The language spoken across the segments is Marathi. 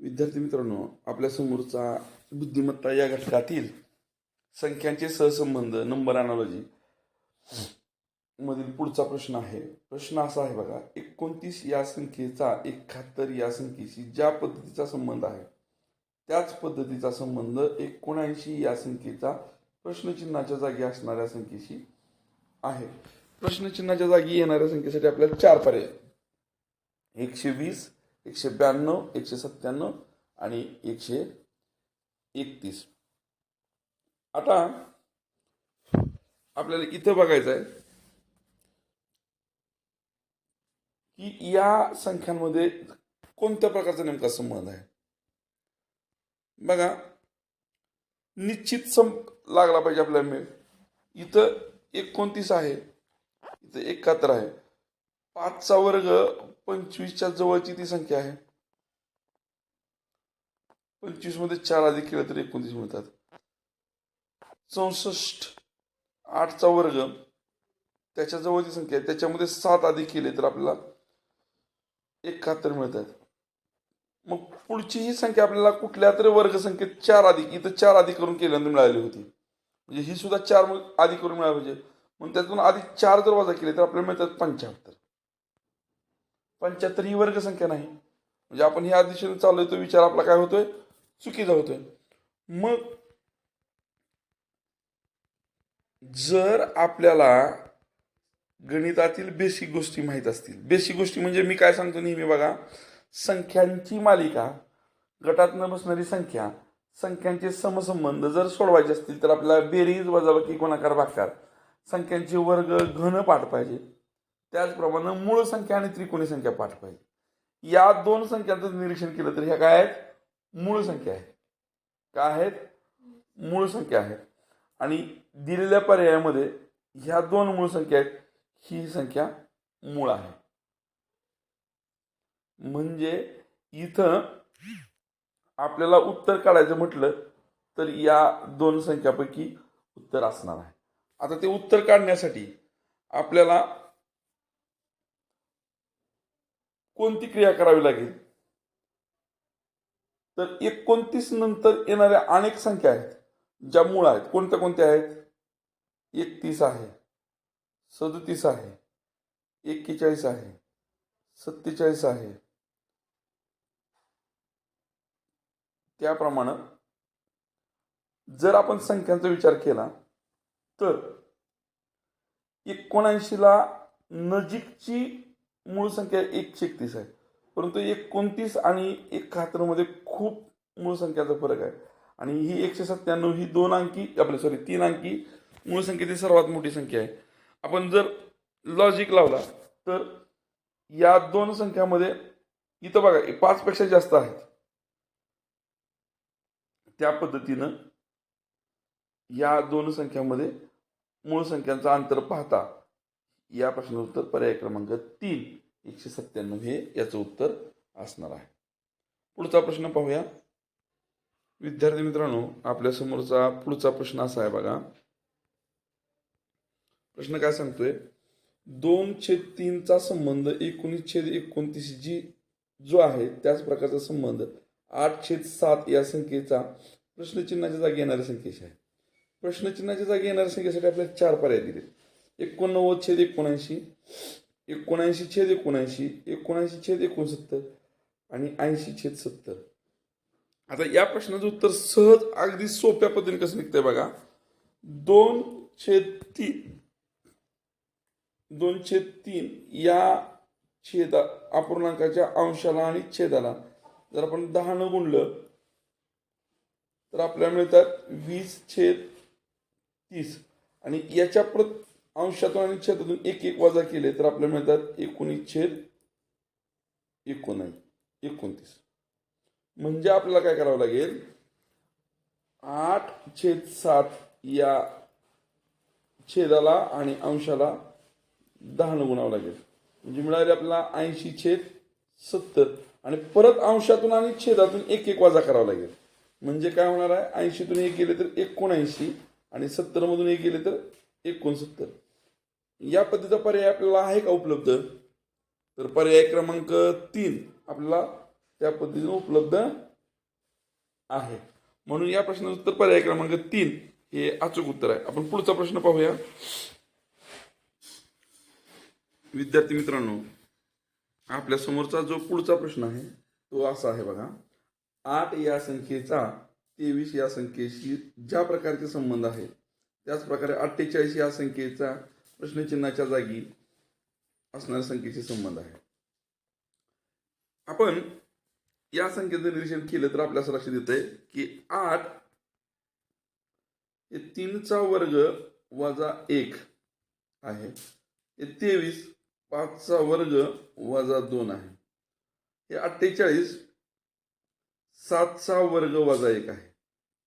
विद्यार्थी मित्रांनो आपल्या समोरचा बुद्धिमत्ता या घटकातील संख्यांचे सहसंबंध नंबर अनालॉजी मधील पुढचा प्रश्न आहे. प्रश्न असा आहे बघा एकोणतीस या संख्येचा एकाहत्तर या संख्येशी ज्या पद्धतीचा संबंध आहे त्याच पद्धतीचा संबंध एकोणऐंशी या संख्येचा प्रश्नचिन्हाच्या जागी असणाऱ्या संख्येशी आहे. प्रश्नचिन्हाच्या जागी येणाऱ्या संख्येसाठी आपल्याला चार पर्याय एकशे वीस एकशे ब्याण्णव एकशे सत्त्याण्णव आणि एकशे एकतीस. आता आपल्याला इथं बघायचं आहे की या संख्यांमध्ये कोणत्या प्रकारचा नेमका संबंध आहे? बघा निश्चित सं लागला पाहिजे आपल्याला मेळ इथं एकोणतीस आहे इथं एकाहत्तर आहे. पाचचा वर्ग पंचवीसच्या जवळची ती संख्या आहे. पंचवीसमध्ये चार अधिक केलं तर एकोणतीस मिळतात चौसष्ट आठचा वर्ग त्याच्या जवळची संख्या आहे. त्याच्यामध्ये सात अधिक केले तर आपल्याला एकाहत्तर मिळतात. मग पुढची ही संख्या आपल्याला कुठल्या तरी वर्ग संख्येत चार अधिक इथं चार अधिक करून केल्यानंतर मिळाली होती. म्हणजे ही सुद्धा चार मग अधिक करून मिळाली पाहिजे. मग त्यातून अधिक चार जर वजा केले तर आपल्याला मिळतात पंच्याहत्तर. पंच्याहत्तर ही वर्गसंख्या नाही. म्हणजे आपण ह्या दिशेने चाललोय तो विचार आपला काय होतोय? चुकीचा होतोय. मग जर आपल्याला गणितातील बेसिक गोष्टी माहीत असतील. बेसिक गोष्टी म्हणजे मी काय सांगतो नेहमी बघा. संख्यांची मालिका गटात न बसणारी संख्या संख्यांचे समसंबंध जर सोडवायचे असतील तर आपल्याला बेरीज वजाबाकी गुणाकार भागाकार संख्यांचे वर्ग घन पाठ पाहिजे. त्याचप्रमाणे मूळ संख्या आणि त्रिकोणी संख्या पाठ पाहिजे. या दोन संख्यांचं निरीक्षण केलं तर ह्या काय आहेत? मूळ संख्या आहेत. काय आहेत? मूळ संख्या आहेत. आणि दिलेल्या पर्यायामध्ये ह्या दोन मूळ संख्या आहेत ही संख्या मूळ आहे. म्हणजे इथं आपल्याला उत्तर काढायचं म्हटलं तर या दोन संख्यापैकी उत्तर असणार आहे. आता ते उत्तर काढण्यासाठी आपल्याला कोणती क्रिया करावी लागेल? तर एकोणतीस नंतर येणाऱ्या अनेक संख्या आहेत ज्या मूळ आहेत. कोणत्या कोणत्या आहेत? एकतीस आहे सदतीस आहे एक्केचाळीस आहे सत्तेचाळीस आहे. त्याप्रमाणे जर आपण संख्यांचा विचार केला तर एकोणऐंशीला नजीकची मूळ संख्या एकशे एकतीस आहे. परंतु एकोणतीस आणि एकाहत्तरमध्ये खूप मूळ संख्याचा फरक आहे. आणि ही एकशे सत्त्याण्णव ही दोन अंकी आपल्या सॉरी तीन अंकी मूळ संख्येची सर्वात मोठी संख्या आहे. आपण जर लॉजिक लावला तर या दोन संख्यामध्ये इथं बघा पाचपेक्षा जास्त आहेत. त्या पद्धतीनं या दोन संख्यामध्ये मूळ संख्यांचा अंतर पाहता. या प्रश्नाचं उत्तर पर्याय क्रमांक तीन एकशे सत्त्याण्णव हे याचं उत्तर असणार आहे. पुढचा प्रश्न पाहूया. विद्यार्थी मित्रांनो आपल्या समोरचा पुढचा प्रश्न असा आहे बघा. प्रश्न काय सांगतोय? दोन छेद तीनचा संबंध एकोणीस छेद एकोणतीस जी जो आहे त्याच प्रकारचा संबंध आठ छेद सात या संख्येचा प्रश्नचिन्हाच्या जागी येणाऱ्या संख्येशी आहे. प्रश्नचिन्हाच्या जागी येणाऱ्या संख्येसाठी आपल्याला चार पर्याय दिले एकोणनव्वद छेद एकोणऐंशी एकोणऐंशी छेद एकोणऐंशी एकोणऐंशी छेद एकोणसत्तर आणि ऐंशी छेद सत्तर. आता या प्रश्नाचं उत्तर सहज अगदी सोप्या पद्धतीने कसं निघतंय बघा. दोन छेद तीन. दोन छेद तीन या छेदा अपूर्णांकाच्या अंशाला आणि छेदाला. जर आपण दहानं गुणलं तर आपल्याला मिळतात वीस छेद तीस. आणि याच्या प्रत अंशातून आणि छेदातून एक एक वजा केले तर आपल्याला मिळतात एकोणीस छेद एकोणऐंशी एकोणतीस. म्हणजे आपल्याला काय करावं लागेल? आठ छेद सात या छेदाला आणि अंशाला दहानं गुणावं लागेल. म्हणजे मिळाले आपल्याला ऐंशी छेद सत्तर. आणि परत अंशातून आणि छेदातून एक एक वजा करावा लागेल. म्हणजे काय होणार आहे? ऐंशीतून एक गेले तर एकोणऐंशी आणि सत्तर मधून एक गेले तर एकोणसत्तर. या पद्धतीचा पर्याय आपल्याला आहे का उपलब्ध? तर पर्याय क्रमांक तीन आपल्याला त्या पद्धतीने उपलब्ध आहे. म्हणून या प्रश्नाचं उत्तर पर्याय क्रमांक तीन हे अचूक उत्तर आहे. आपण पुढचा प्रश्न पाहूया. विद्यार्थी मित्रांनो आपल्या समोरचा जो पुढचा प्रश्न आहे तो असा आहे बघा. आठ या संख्येचा तेवीस या संख्येशी ज्या प्रकारचे संबंध आहे त्याच प्रकारे अठ्ठेचाळीस या संख्येचा प्रश्नचिन्हाच्या जागी असणाऱ्या संख्येशी संबंध आहे. आपण या संख्येचं निरीक्षण केलं तर आपल्याला लक्षात येत आहे की आठ हे तीनचा वर्ग वजा एक आहे. हे तेवीस पाचचा वर्ग वजा दोन आहे. हे अठ्ठेचाळीस सातचा वर्ग वजा एक आहे.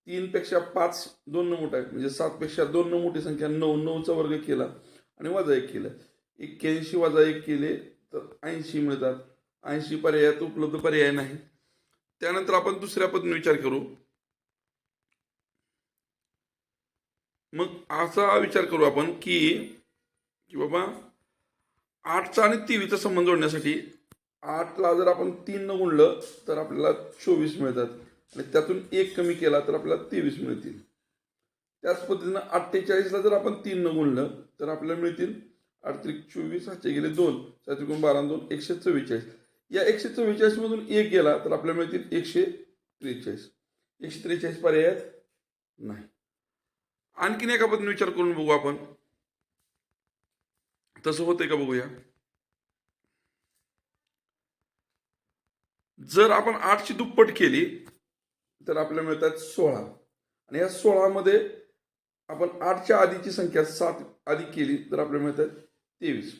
तीन पेक्षा पाच दोन न मोठा आहे म्हणजे सात पेक्षा दोन न मोठी संख्या नऊ नऊचा वर्ग केला. आणि वजा एक केलं. एक्क्याऐंशी वजा एक केले तर ऐंशी मिळतात. ऐंशी पर्यायात उपलब्ध पर्याय नाही. त्यानंतर आपण दुसऱ्या पद्धतीने विचार करू. मग असा विचार करू आपण की की बाबा आठचा आणि तेवीसचा संबंध जोडण्यासाठी आठला जर आपण तीन न गुणलं तर आपल्याला चोवीस मिळतात. आणि त्यातून एक कमी केला तर आपल्याला तेवीस मिळतील. त्याच पद्धतीनं अठ्ठेचाळीसला जर आपण तीननं गुणलं तर आपल्याला मिळतील अडत्रिक चोवीस हाचे गेले दोन सात्रिकून बारा दोन एकशे चव्वेचाळीस. या एकशे चव्वेचाळीसमधून एक गेला तर आपल्याला मिळतील एकशे त्रेचाळीस. एकशे त्रेचाळीस पर्याय आहेत नाही. आणखीन एका पद्धतीने विचार करून बघू आपण. तसं होतंय का बघूया? जर आपण आठची दुप्पट केली तर आपल्याला मिळतात सोळा. आणि या सोळामध्ये आपण आठच्या आधीची संख्या सात आधी केली तर आपल्याला मिळतात तेवीस.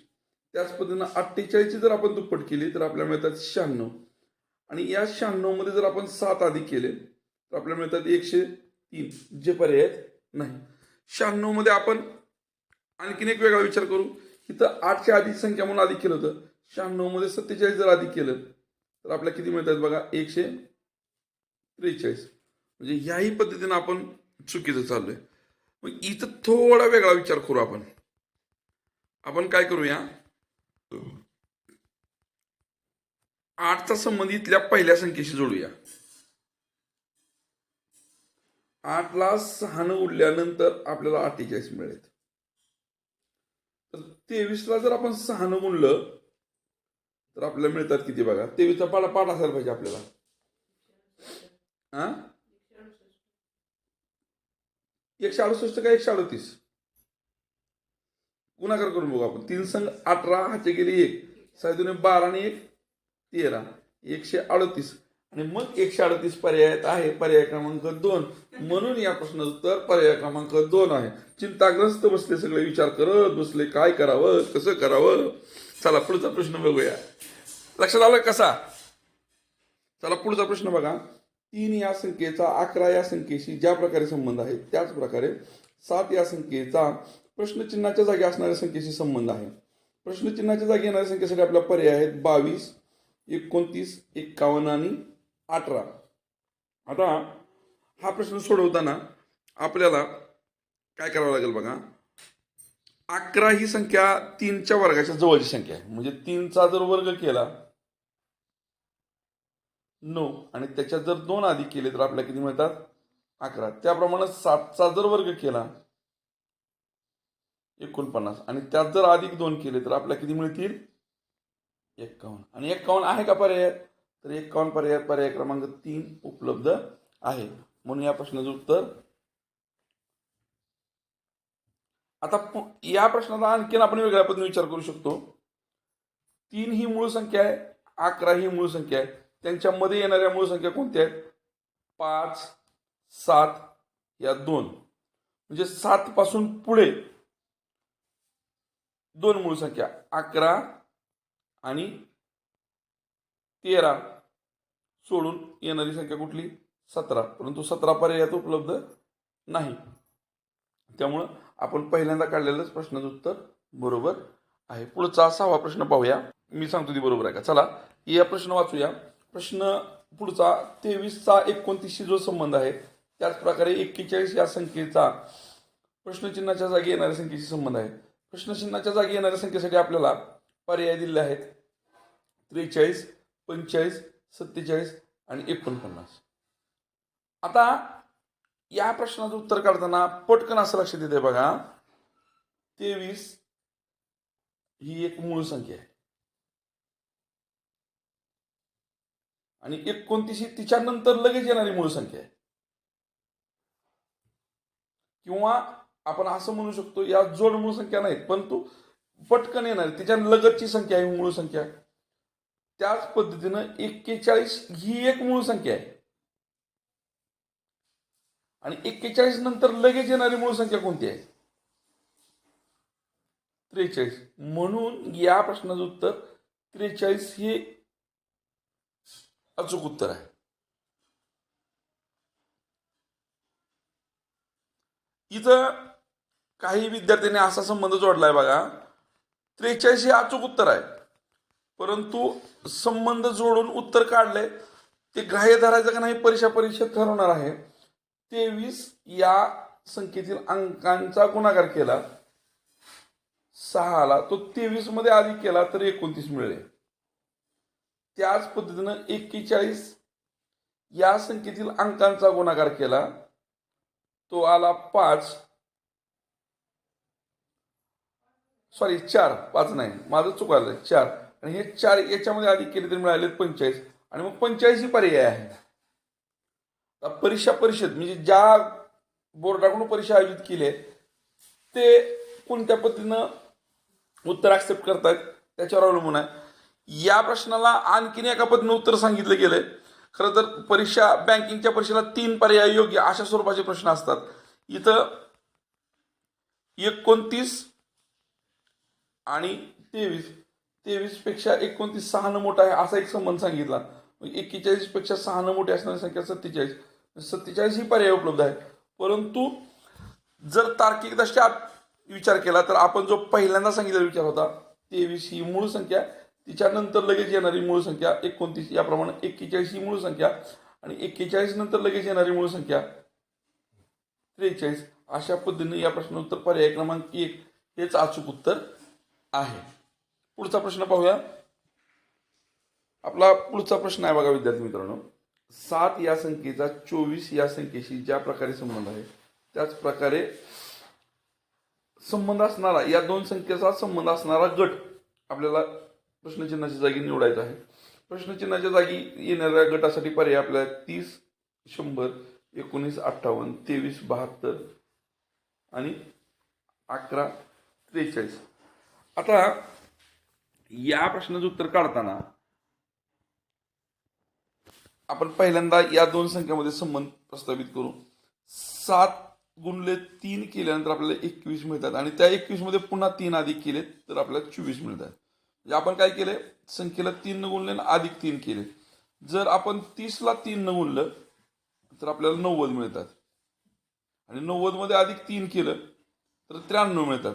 त्याच पद्धतीनं अठ्ठेचाळीसची जर आपण दुप्पट केली तर आपल्याला मिळतात शहाण्णव. आणि या शहाण्णवमध्ये जर आपण सात आधी केले तर आपल्याला मिळतात एकशे तीन जे पर्याय आहेत नाही. शहाण्णवमध्ये आपण आणखीन एक वेगळा विचार करू इथं आठच्या आधी संख्या म्हणून आधी केलं होतं. शहाण्णवमध्ये सत्तेचाळीस जर आधी केलं तर आपल्याला किती मिळतात बघा एकशे त्रेचाळीस. म्हणजे ह्याही पद्धतीनं आपण चुकीचं चाललोय. मग इथं थोडा वेगळा विचार करू आपण. आपण काय करूया? आठचा संबंध इथल्या पहिल्या संख्येशी जोडूया. आठला सहानं उडल्यानंतर आपल्याला अठ्ठेचाळीस मिळेल. तर तेवीसला जर आपण सहानं गुणलं तर आपल्याला मिळतात किती बघा? तेवीसचा पाडा पाठ असायला पाहिजे आपल्याला. हा एकशे अडुसष्ट का? एकशे अडतीस गुणाकार करून बघू आपण. तीन संघ अठरा हाचे गेले एक. साडे बारा आणि एक. तेरा. एकशे अडतीस. आणि मग एकशे अडतीस पर्यायात आहे. पर्याय क्रमांक दोन. म्हणून या प्रश्नाचं उत्तर पर्याय क्रमांक दोन आहे. चिंताग्रस्त बसले सगळे विचार करत बसले. काय करावं? कसं करावं? चला पुढचा प्रश्न बघूया. लक्षात आलं कसा? चला पुढचा प्रश्न बघा. तीन या संख्येचा अकरा या संख्येशी ज्या प्रकारे संबंध आहे त्याच प्रकारे सात या संख्येचा प्रश्नचिन्हाच्या जागी असणाऱ्या संख्येशी संबंध आहे. प्रश्नचिन्हाच्या जागी येणाऱ्या संख्येसाठी आपला पर्याय आहेत बावीस एकोणतीस एक्कावन्न आणि अठरा. आता हा प्रश्न सोडवताना आपल्याला काय करावं लागेल बघा? अकरा ही संख्या तीनच्या वर्गाच्या जवळची संख्या आहे. म्हणजे तीनचा जर वर्ग केला नऊ. आणि त्याच्यात जर दोन आधी केले तर आपल्याला किती मिळतात? अकरा. त्याप्रमाणे सातचा जर वर्ग केला एकोणपन्नास. आणि त्यात जर अधिक दोन केले तर आपल्याला किती मिळतील? एक्कावन्न. आणि एक्कावन्न आहे का पर्याय? तर एक्कावन्न पर्याय पर्याय क्रमांक तीन उपलब्ध आहे. म्हणून या प्रश्नाचं उत्तर. आता या प्रश्नाचा आणखीन आपण वेगळ्या पद्धतीने विचार करू शकतो. तीन ही मूळ संख्या आहे अकरा ही मूळ संख्या आहे. त्यांच्यामध्ये येणाऱ्या मूळ संख्या कोणत्या आहेत? पाच सात या दोन. म्हणजे सातपासून पुढे दोन मूळ संख्या अकरा आणि तेरा सोडून येणारी संख्या कुठली? सतरा. परंतु सतरा पर्यायात उपलब्ध नाही. त्यामुळं आपण पहिल्यांदा काढलेलंच प्रश्नाचं उत्तर बरोबर आहे. पुढचा सहावा प्रश्न पाहूया. मी सांगतो ती बरोबर आहे का? चला या प्रश्न वाचूया. प्रश्न पुढचा तेवीसचा एकोणतीसशी जो संबंध आहे त्याच प्रकारे एक्केचाळीस या संख्येचा प्रश्नचिन्हाच्या जागी येणाऱ्या संख्येशी संबंध आहे. प्रश्नचिन्हाच्या जागी येणाऱ्या संख्येसाठी आपल्याला पर्याय दिले आहेत. त्रेचाळीस पंचेचाळीस सत्तेचाळीस आणि एकोणपन्नास. आता या प्रश्नाचं उत्तर काढताना पटकन असं लक्षात येते बघा. तेवीस ही एक मूळ संख्या आहे. आणि एकोणतीस ही तिच्यानंतर लगेच येणारी मूळ संख्या आहे. किंवा आपण असं म्हणू शकतो या जोड मूळ संख्या नाहीत परंतु पटकन येणार तिच्या लगतची संख्या आहे मूळ संख्या. त्याच पद्धतीनं एक्केचाळीस ही एक मूळ संख्या आहे. आणि एक्केचाळीस नंतर लगेच येणारी मूळ संख्या कोणती आहे? त्रेचाळीस. म्हणून या प्रश्नाचं उत्तर त्रेचाळीस हे अचूक उत्तर आहे. इथं काही विद्यार्थ्यांनी असा संबंध जोडलाय बघा. त्रेचाळीस हे अचूक उत्तर आहे. परंतु संबंध जोडून उत्तर काढले ते ग्राह्य धरायचं का नाही परीक्षा परीक्षेत ठरवणार आहे. तेवीस या संख्येतील अंकांचा गुणाकार केला. सहाला तो तेवीसमध्ये आधी केला तर एकोणतीस मिळेल. त्याच पद्धतीनं एक्केचाळीस या संख्येतील अंकांचा गुणाकार केला. तो आला पाच. सॉरी चार. पाच नाही. माझं चुकालं चार. आणि हे चार याच्यामध्ये अधिक केले तर मिळाले पंचेचाळीस. आणि मग पंचेचाळीस ही पर्याय आहे. परीक्षा परिषद म्हणजे ज्या बोर्डाकडून परीक्षा आयोजित केली आहे ते कोणत्या पद्धतीनं उत्तर ऍक्सेप्ट करतात त्याच्यावर अवलंबून आहे. या प्रश्नाला आणखीन एका पद्धतीनं उत्तर सांगितलं गेलंय. खरं तर परीक्षा बँकिंगच्या परीक्षेला तीन पर्याय योग्य अशा स्वरूपाचे प्रश्न असतात. इथं एकोणतीस आणि तेवीस. तेवीसपेक्षा एकोणतीस सहानं मोठं मोठा आहे असा एक संबंध सांगितला. एक्केचाळीसपेक्षा सहा न मोठी असणारी संख्या सत्तेचाळीस. सत्तेचाळीस ही पर्याय उपलब्ध आहे परंतु जर तार्किकदृष्ट्या विचार केला तर आपण जो पहिल्यांदा सांगितलेला विचार होता तेवीस ही मूळ संख्या तिच्यानंतर लगेच येणारी मूळ संख्या एकोणतीस. याप्रमाणे एक्केचाळीस ही मूळ संख्या आणि एक्केचाळीस नंतर लगेच येणारी मूळ संख्या त्रेचाळीस. अशा पद्धतीने या प्रश्न उत्तर पर्याय क्रमांक एक हेच अचूक उत्तर आहे. पुढचा प्रश्न पाहूया. आपला पुढचा प्रश्न आहे बघा विद्यार्थी मित्रांनो. सात या संख्येचा चोवीस या संख्येशी ज्या प्रकारे संबंध आहे त्याच प्रकारे संबंध असणारा या दोन संख्येचा संबंध असणारा गट आपल्याला प्रश्नचिन्हाच्या जागी निवडायचा आहे. प्रश्नचिन्हाच्या जागी येणाऱ्या गटासाठी पर्याय आपल्याला तीस शंभर एकोणीस अठ्ठावन्न तेवीस बहात्तर आणि अकरा त्रेचाळीस. आता या प्रश्नाचं उत्तर काढताना आपण पहिल्यांदा या दोन संख्यामध्ये संबंध प्रस्तावित करू. सात गुणले तीन केल्यानंतर आपल्याला एकवीस मिळतात आणि त्या एकवीसमध्ये पुन्हा तीन अधिक केले तर आपल्याला चोवीस मिळतात. म्हणजे आपण काय केलंय? संख्येला तीन न गुणले आणि अधिक तीन केले. जर आपण तीसला तीन न गुणलं तर आपल्याला नव्वद मिळतात. आणि नव्वदमध्ये अधिक तीन केलं तर त्र्याण्णव मिळतात.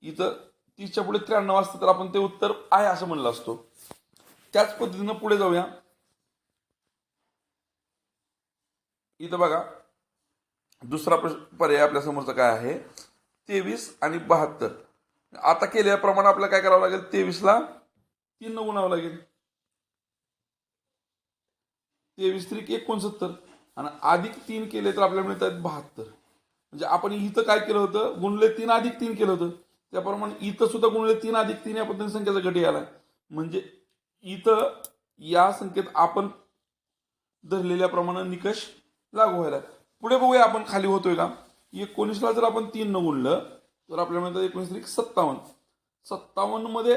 इथं तीसच्या पुढे त्र्याण्णव असतं तर आपण ते उत्तर आहे असं म्हणलं असतो. त्याच पद्धतीनं पुढे जाऊया. इथं बघा दुसरा प्रश्न पर्याय आपल्या समोरचा काय आहे? तेवीस आणि बहात्तर. आता केल्याप्रमाणे आपल्याला काय करावं लागेल? तेवीसला तीन न गुणावं लागेल. तेवीस त्रिक एकोणसत्तर आणि अधिक तीन केले तर आपल्याला मिळतात बहात्तर. म्हणजे आपण इथं काय केलं होतं? गुणले तीन अधिक तीन केलं होतं. त्याप्रमाणे इथं सुद्धा गुणले तीन अधिक तीन या पद्धतीने संख्येचा गट आला म्हणजे इथं या संख्येत आपण धरलेल्या प्रमाणे निकष लागू व्हायला पुढे बघूया आपण खाली होतोय का? एकोणीसला जर आपण तीन न गुणलं तर आपल्याला मिळतात एकोणीस त्रिक सत्तावन्न. सत्तावन्नमध्ये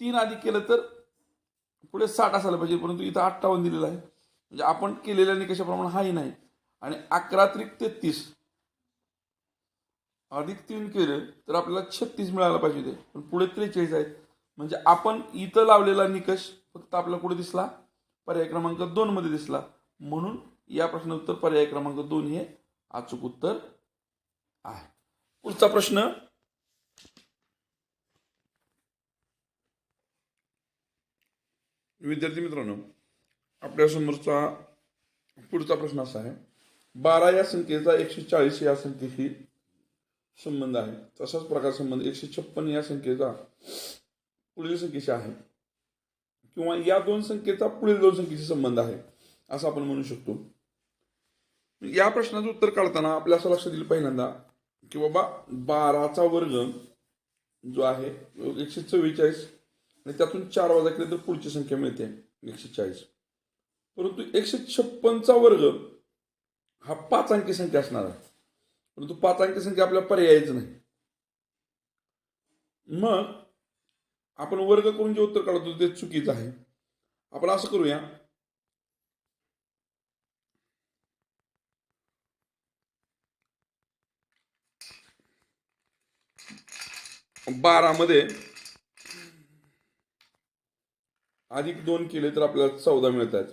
तीन अधिक केलं तर पुढे साठ असायला पाहिजे परंतु इथं अठ्ठावन्न दिलेलं आहे. म्हणजे आपण केलेल्या निकषाप्रमाणे हाही नाही. आणि अकरा त्रिक तेहतीस अधिक तीन केलं तर आपल्याला छत्तीस मिळायला पाहिजे ते. पण पुढे त्रेचाळीस आहेत. म्हणजे आपण इथं लावलेला निकष फक्त आपल्याला कुठे दिसला? पर्याय क्रमांक दोन मध्ये दिसला. म्हणून या प्रश्नाचं उत्तर पर्याय क्रमांक दोन हे अचूक उत्तर आहे. पुढचा प्रश्न. विद्यार्थी मित्रांनो आपल्या समोरचा पुढचा प्रश्न असा आहे. बारा या संख्येचा एकशे चाळीस या संख्येशी संबंध आहे. तसाच प्रकार संबंध एकशे छप्पन या संख्येचा पुढील संख्येशी आहे. किंवा या दोन संख्येचा पुढील दोन संख्येशी संबंध आहे असं आपण म्हणू शकतो. या प्रश्नाचं उत्तर काढताना आपल्या असं लक्षात येईल पहिल्यांदा. की बाबा बाराचा वर्ग जो आहे एकशे चव्वेचाळीस आणि त्यातून चार वाजा केले तर पुढची संख्या मिळते एकशे चाळीस. परंतु एकशे छप्पनचा वर्ग हा पाच अंकी संख्या असणार आहे. परंतु पाच अंकी संख्या आपल्या पर्यायच नाही. मग आपण वर्ग करून जे उत्तर काढतो ते चुकीचं आहे. आपण असं करूया बारामध्ये अधिक दोन केले तर आपल्याला चौदा मिळत आहेत.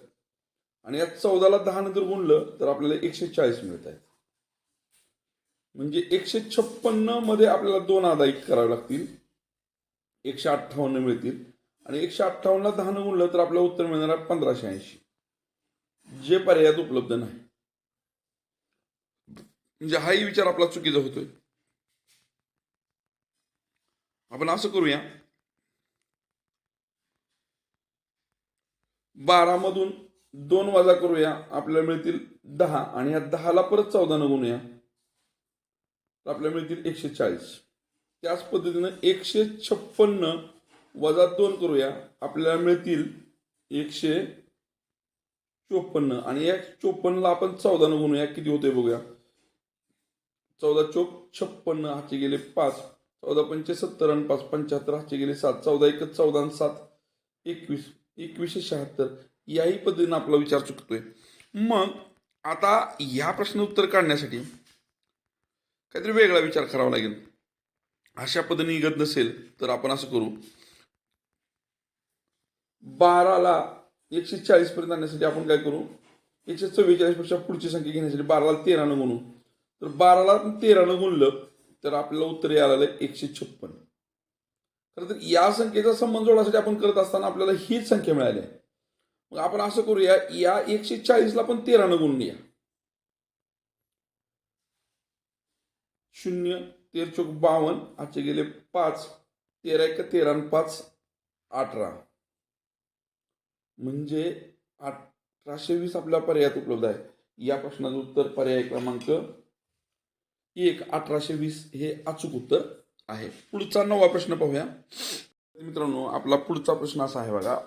आणि या चौदाला दहा नंतर गुणलं तर आपल्याला एकशे चाळीस मिळत आहेत. म्हणजे एकशे छप्पन्नमध्ये आपल्याला दोन आदायिक करावे लागतील. एकशे अठ्ठावन्न मिळतील. आणि एकशे अठ्ठावन्नला दहानं गुणलं तर आपल्याला उत्तर मिळणार आहे पंधराशे ऐंशी. जे पर्यायात उपलब्ध नाही. म्हणजे हाही विचार आपला चुकीचा होतोय. आपण असं करूया. बारा मधून दोन वजा करूया. आपल्याला मिळतील दहा. आणि या दहाला परत चौदा गुणूया. तर आपल्याला मिळतील एकशे चाळीस. त्याच पद्धतीनं एकशे छप्पन्न वजा दोन करूया. आपल्याला मिळतील एकशे चोपन्न. आणि या चोपन्नला आपण चौदानं गुणूया. किती होते बघूया. चौदा चोप छप्पन्न हाचे गेले पाच. चौदा पंचे सत्तर आणि पाच पंच्याहत्तर हातचे गेले सात चौदा एक चौदा आणि सात एकवीस एकवीसशे शहात्तर. याही पद्धतीनं आपला विचार चुकतोय. मग आता या प्रश्न उत्तर काढण्यासाठी काहीतरी वेगळा विचार करावा लागेल. अशा पद्धतीने निघत नसेल तर आपण असं करू. बाराला एकशे चाळीस पर्यंत आणण्यासाठी आपण काय करू? एकशे चव्वेचाळीसपेक्षा पुढची संख्या घेण्यासाठी बाराला तेरानं गुणू. तर बाराला तेरानं गुणलं तर आपल्याला उत्तर यायला आलं एकशे छप्पन. खरं तर या संख्येचा संबंध जोडण्यासाठी आपण करत असताना आपल्याला हीच संख्या मिळाली आहे. मग आपण असं करूया या एकशे चाळीसला पण तेरानं गुणूया शून्य तेर चौक बावन्न आजचे गेले पाच. तेरा एक तेरा पाच अठरा. म्हणजे अठराशे वीस आपल्या पर्यायात उपलब्ध आहे. या प्रश्नाचं उत्तर पर्याय क्रमांक एक अठराशे वीस हे अचूक उत्तर आहे. पुढचा नवा प्रश्न पाहूया. मित्रांनो आपला पुढचा प्रश्न असा आहे बघा.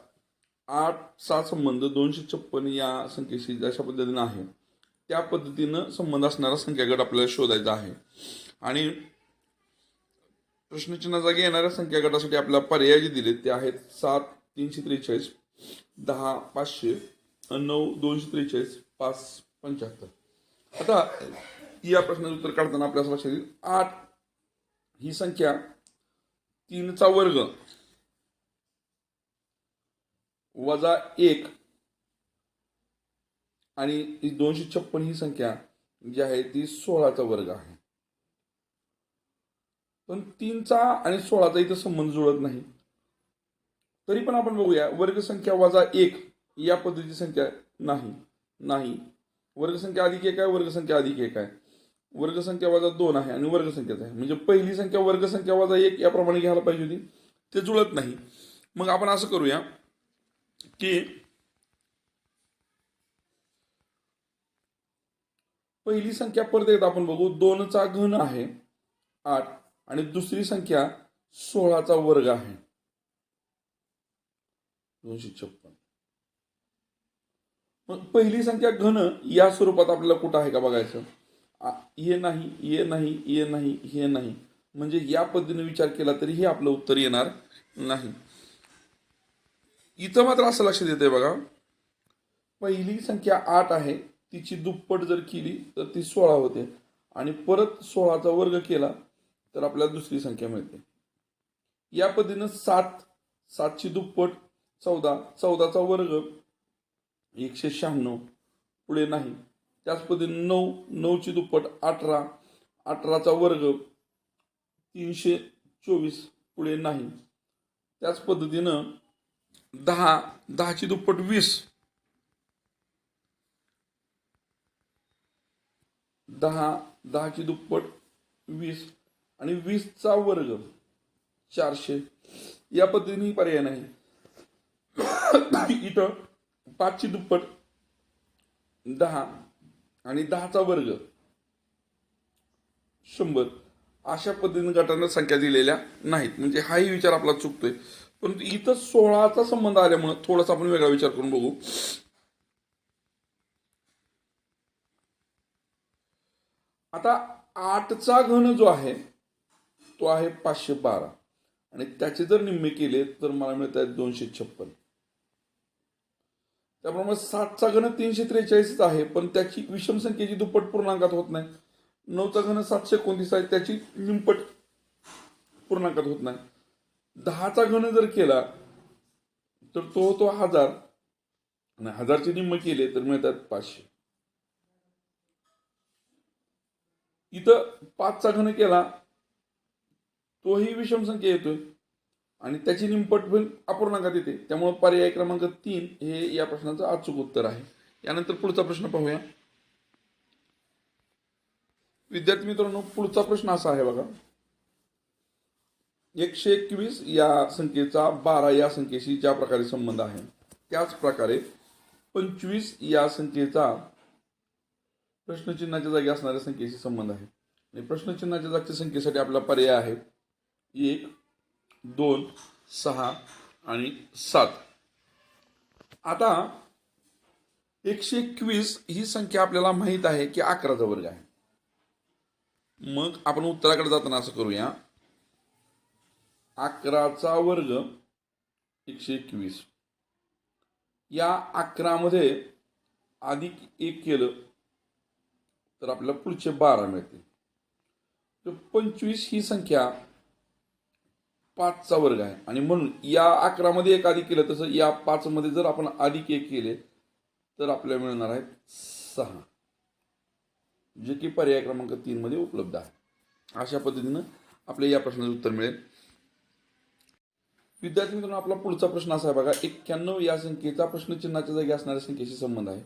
आठचा संबंध दोनशे छप्पन या संख्येशी जशा पद्धतीनं आहे त्या पद्धतीनं संबंध असणारा संख्या गट आपल्याला शोधायचा आहे. आणि प्रश्नचिन्हा जागी येणाऱ्या संख्या गटासाठी आपल्याला पर्याय जे दिले ते आहेत सात तीनशे त्रेचाळीस दहा पाचशे नऊ दोनशे त्रेचाळीस पाच पंच्याहत्तर. आता या प्रश्नाचं उत्तर काढताना आपल्याला लक्षात येईल आठ. ही संख्या तीनचा वर्ग वजा एक आणि दोनशे छप्पन ही संख्या जी आहे ती सोळाचा वर्ग आहे. पण तीनचा आणि सोळाचा इथं संबंध जुळत नाही. तरी पण आपण बघूया वर्गसंख्या वजा एक या पद्धतीची संख्या नाही. नाही. वर्गसंख्या अधिक एक आहे वर्गसंख्या अधिक एक आहे. वर्गसंख्या वजा दोन आहे आणि वर्गसंख्याच आहे. म्हणजे पहिली संख्या वर्गसंख्या वजा एक याप्रमाणे घ्यायला पाहिजे होती. ते जुळत नाही. मग आपण असं करूया की पहिली संख्या परत एकदा आपण बघू. दोनचा घन आहे आठ आणि दुसरी संख्या सोळाचा वर्ग आहे. दोनशे छप्पन. मग पहिली संख्या घन या स्वरूपात आपल्याला कुठं आहे का बघायचं? हे नाही हे नाही हे नाही हे नाही. म्हणजे या पद्धतीने विचार केला तरी हे आपलं उत्तर येणार नाही. इथं मात्र असं लक्षात येते बघा. पहिली संख्या आठ आहे. तिची दुप्पट जर केली तर ती सोळा होते. आणि परत सोळाचा वर्ग केला तर आपल्याला दुसरी संख्या मिळते. या पद्धतीनं सात सातची दुप्पट चौदा चौदाचा वर्ग एकशे शहाण्णव पुढे नाही. त्याच पद्धतीने नऊ नऊची दुप्पट अठरा अठराचा वर्ग तीनशे चोवीस पुढे नाही. त्याच पद्धतीनं दहा दहाची दुप्पट वीस. दहा दहाची दुप्पट वीस आणि वीसचा वर्ग चारशे. या पद्धतीने पर्याय नाही. इथं पाचची दुप्पट दहा आणि दहाचा वर्ग. शंभर. अशा पद्धतीने गटांना संख्या दिलेल्या नाहीत. म्हणजे हाही विचार आपला चुकतोय. परंतु इथं सोळाचा संबंध आल्यामुळे थोडासा आपण वेगळा विचार करून बघू. आता आठचा घन जो आहे तो आहे पाचशे बारा. आणि त्याचे जर निम्मे केले तर मला मिळत आहेत दोनशे छप्पन. त्याप्रमाणे सातचा घन तीनशे त्रेचाळीसच आहे पण त्याची विषम संख्येची दुप्पट पूर्णांकात होत नाही. नऊचा घन सातशे एकोणतीस आहे त्याची निमपट पूर्णांकात होत नाही. दहाचा घन जर केला तर तो होतो हजार. आणि हजारचे निम्म केले तर मिळतात पाचशे. इथं पाचचा घन केला तोही विषम संख्या येतोय. आणि त्याची निमपट पण अपूर्णांकात येते. त्यामुळे पर्याय क्रमांक तीन हे या प्रश्नाचं अचूक उत्तर आहे. यानंतर पुढचा प्रश्न पाहूया. विद्यार्थी मित्रांनो पुढचा प्रश्न असा आहे बघा. एकशे एकवीस या संख्येचा बारा या संख्येशी ज्या प्रकारे संबंध आहे त्याच प्रकारे पंचवीस या संख्येचा प्रश्नचिन्हाच्या जागी असणाऱ्या संख्येशी संबंध आहे. आणि प्रश्नचिन्हाच्या जागच्या संख्येसाठी आपला पर्याय आहे एक दोन सहा आणि सात. आता एकशे एकवीस ही संख्या आपल्याला माहीत आहे की अकराचा वर्ग आहे. मग आपण उत्तराकडे जाताना असं करूया. अकराचा वर्ग एकशे एकवीस. या अकरामध्ये अधिक एक केलं तर आपल्याला पुढचे बारा मिळतील. तर पंचवीस ही संख्या पाचचा वर्ग आहे. आणि म्हणून या अकरामध्ये एक अधिक केलं तसं या पाचमध्ये जर आपण अधिक एक केले तर आपल्याला मिळणार आहेत सहा. जे की पर्याय क्रमांक तीनमध्ये उपलब्ध आहे. अशा पद्धतीनं आपल्या या प्रश्नाचं उत्तर मिळेल. विद्यार्थी मित्रांनो आपला पुढचा प्रश्न असा आहे बघा एक्क्याण्णव या संख्येचा प्रश्नचिन्हाच्या जागी असणाऱ्या संख्येशी संबंध आहे.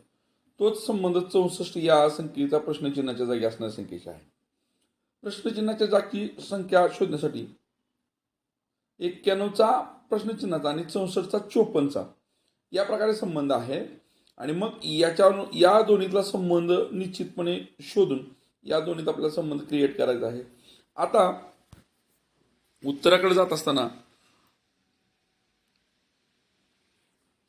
तोच संबंध चौसष्ट या संख्येचा प्रश्नचिन्हाच्या जागी असणाऱ्या संख्येशी आहे. प्रश्नचिन्हाच्या जागी संख्या शोधण्यासाठी एक्क्याण्णवचा प्रश्नचिन्हाचा आणि चौसष्टचा चोपन्नचा. या प्रकारे संबंध आहे. आणि मग याच्या या दोन्हीतला संबंध निश्चितपणे शोधून या दोन्हीत आपल्याला संबंध क्रिएट करायचा आहे. आता उत्तराकडे जात असताना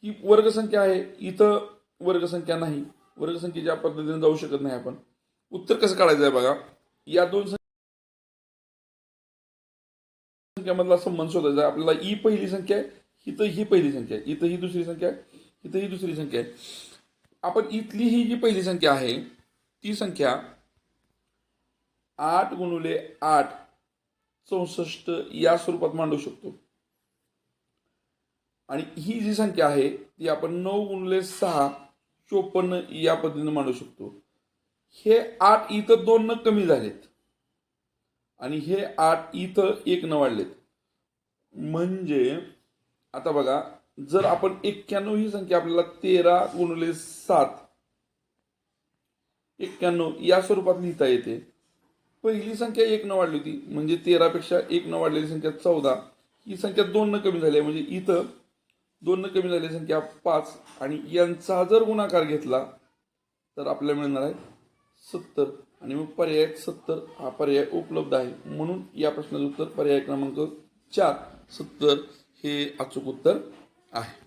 ही वर्गसंख्या आहे. इथं वर्गसंख्या नाही. वर्गसंख्येच्या पद्धतीने जाऊ शकत नाही आपण. उत्तर कसं काढायचं आहे बघा. या दोन संख्यामधला संबंध शोधायचा आपल्याला ई पहिली संख्या आहे इथं ही पहिली संख्या आहे इथं ही दुसरी संख्या आहे इथं ही दुसरी संख्या आहे. आपण इथली ही जी पहिली संख्या आहे ती संख्या आठ गुणुले आठ चौसष्ट या स्वरूपात मांडू शकतो. आणि ही जी संख्या आहे ती आपण नऊ गुणले सहा चोपन्न या पद्धतीने मांडू शकतो. हे आठ इथं दोन न कमी झालेत. आणि हे आठ इथं एक न वाढलेत म्हणजे आता बघा जर आपण एक्क्याण्णव ही संख्या आपल्याला तेरा गुणले सात एक्क्याण्णव या स्वरूपात लिहिता येते. पहिली संख्या एक न वाढली होती म्हणजे तेरापेक्षा एक न वाढलेली संख्या चौदा. ही संख्या दोन न कमी झाली आहे म्हणजे इथं दोन न कमी झालेली संख्या पाच. आणि यांचा जर गुणाकार घेतला तर आपल्याला मिळणार आहे सत्तर. आणि मग पर्याय सत्तर हा पर्याय उपलब्ध आहे. म्हणून या प्रश्नाचं उत्तर पर्याय क्रमांक चार सत्तर हे अचूक उत्तर आहे.